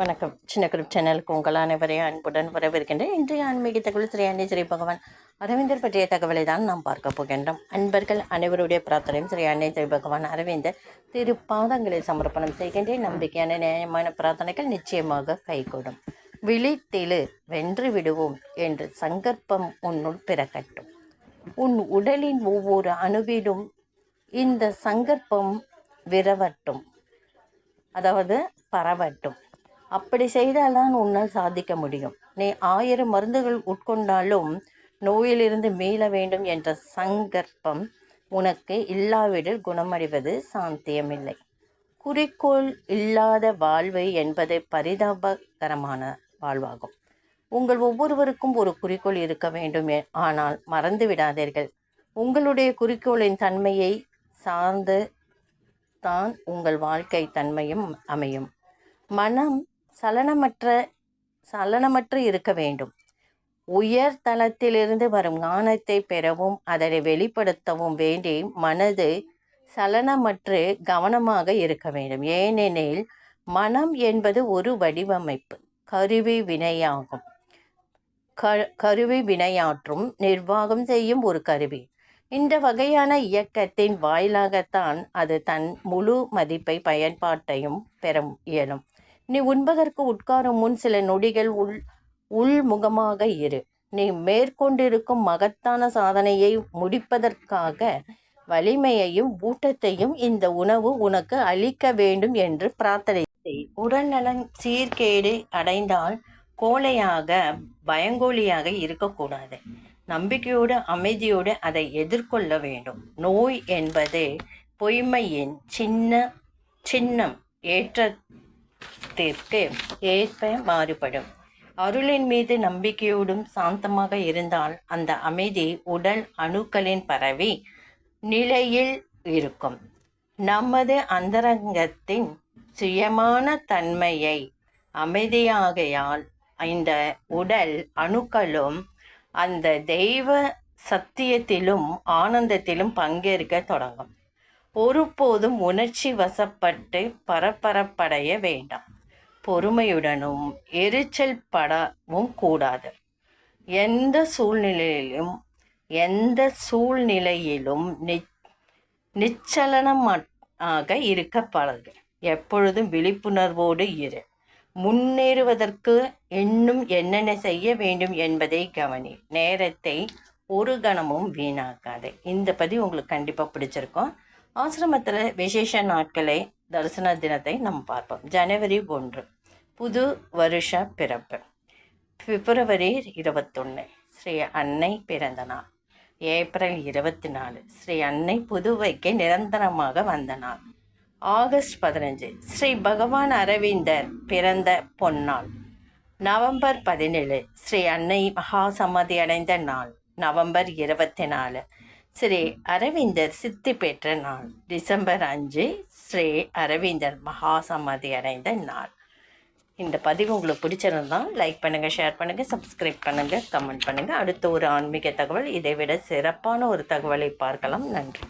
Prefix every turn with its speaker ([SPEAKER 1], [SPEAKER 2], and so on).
[SPEAKER 1] வணக்கம். சின்ன குரூப் சேனலுக்கு உங்கள் அனைவரையும் அன்புடன் வரவேற்கின்றேன். இன்றைய ஆன்மீக தகவல் ஸ்ரீ அன்னை ஸ்ரீ பகவான் அரவிந்தர் பற்றிய தகவலை தான் நாம் பார்க்க போகின்றோம். அன்பர்கள் அனைவருடைய பிரார்த்தனையும் ஸ்ரீ அன்னை ஸ்ரீ பகவான் அரவிந்தர் திருப்பாதங்களை சமர்ப்பணம் செய்கின்றேன். நம்பிக்கையான நியாயமான பிரார்த்தனைகள் நிச்சயமாக கைகூடும். விழித்தெழு வென்று விடுவோம் என்று சங்கற்பம் உன்னுள் பிறக்கட்டும். உன் உடலின் ஒவ்வொரு அணுவிலும் இந்த சங்கற்பம் விரவட்டும். அதாவது பரவட்டும். அப்படி செய்தால்தான் உன்னால் சாதிக்க முடியும். நீ ஆயிரம் மருந்துகள் உட்கொண்டாலும் நோயிலிருந்து மீள வேண்டும் என்ற சங்கற்பம் உனக்கு இல்லாவிடில் குணமடைவது சாந்தியமில்லை குறிக்கோள் இல்லாத வாழ்வு என்பது பரிதாபகரமான வாழ்வாகும். உங்கள் ஒவ்வொருவருக்கும் ஒரு குறிக்கோள் இருக்க வேண்டும். ஆனால் மறந்து விடாதீர்கள். உங்களுடைய குறிக்கோளின் தன்மையை சார்ந்து தான் உங்கள் வாழ்க்கை தன்மையும் அமையும். மனம் சலனமற்ற சலனமற்று இருக்க வேண்டும். உயர் தளத்திலிருந்து வரும் ஞானத்தை பெறவும் அதனை வெளிப்படுத்தவும் வேண்டி மனது சலனமற்று கவனமாக இருக்க வேண்டும். ஏனெனில் மனம் என்பது ஒரு வடிவமைப்பு கருவி வினையாகும். க கருவி வினையாற்றும் நிர்வாகம் செய்யும் ஒரு கருவி. இந்த வகையான இயக்கத்தின் வாயிலாகத்தான் அது தன் முழு மதிப்பை பயன்பாட்டையும் பெற இயலும் நீ உண்பதற்கு உட்காரும் முன் சில நொடிகள் உள் உள்முகமாக இரு. நீ மேற்கொண்டிருக்கும் மகத்தான சாதனையை முடிப்பதற்காக வலிமையையும் ஊட்டத்தையும் இந்த உணவு உனக்கு அளிக்க வேண்டும் என்று பிரார்த்தனை செய். உடல்நலன் சீர்கேடு அடைந்தால் கோழையாக பயங்கோலியாக இருக்கக்கூடாது. நம்பிக்கையோடு அமைதியோடு அதை எதிர்கொள்ள வேண்டும். நோய் என்பது பொய்மையின் சின்ன சின்னம் ஏற்ற காலத்திற்கு ஏற்ப மாறுபடும். அருளின் மீது நம்பிக்கையோடும் சாந்தமாக இருந்தால் அந்த அமைதி உடல் அணுக்களின் பரவி நிலையில் இருக்கும். நமது அந்தரங்கத்தின் சுயமான தன்மையை அமைதியாகையால் இந்த உடல் அணுக்களும் அந்த தெய்வ சத்தியத்திலும் ஆனந்தத்திலும் பங்கேற்க தொடங்கும். ஒருபோதும் உணர்ச்சி வசப்பட்டு பரபரப்படைய வேண்டாம். பொறுமையுடனும் எரிச்சல் படவும் கூடாது. எந்த சூழ்நிலையிலும் எந்த சூழ்நிலையிலும் நி நிச்சலனமாக இருக்க பழகு. எப்பொழுதும் விழிப்புணர்வோடு இரு. முன்னேறுவதற்கு இன்னும் என்னென்ன செய்ய வேண்டும் என்பதை கவனி. நேரத்தை ஒரு கணமும் வீணாக்காது. இந்த பதிவு உங்களுக்கு கண்டிப்பாக பிடிச்சிருக்கும். ஆசிரமத்தில் விசேஷ நாட்களை தரிசன தினத்தை நம்ம பார்ப்போம். ஜனவரி ஒன்று. புது வருஷ பிறப்பு. பிப்ரவரி இருபத்தொன்று ஸ்ரீ அன்னை பிறந்த நாள். ஏப்ரல் இருபத்தி நாலு ஸ்ரீ அன்னை புதுவைக்கு நிரந்தரமாக வந்த நாள். ஆகஸ்ட் பதினஞ்சு ஸ்ரீ பகவான் அரவிந்தர் பிறந்த பொன்னாள். நவம்பர் பதினேழு ஸ்ரீ அன்னை மகா சமாதி அடைந்த நாள். நவம்பர் இருபத்தி நாலு ஸ்ரீ அரவிந்தர் சித்தி பெற்ற நாள். டிசம்பர் அஞ்சு ஸ்ரீ அரவிந்தர் மகா சமாதி அடைந்த நாள். இந்த பதிவு உங்களுக்கு பிடிச்சிருந்தால் லைக் பண்ணுங்கள் ஷேர் பண்ணுங்கள் சப்ஸ்கிரைப் பண்ணுங்கள் கமெண்ட் பண்ணுங்கள் அடுத்த ஒரு ஆன்மீக தகவல் இதை விட சிறப்பான ஒரு தகவலை பார்க்கலாம். நன்றி.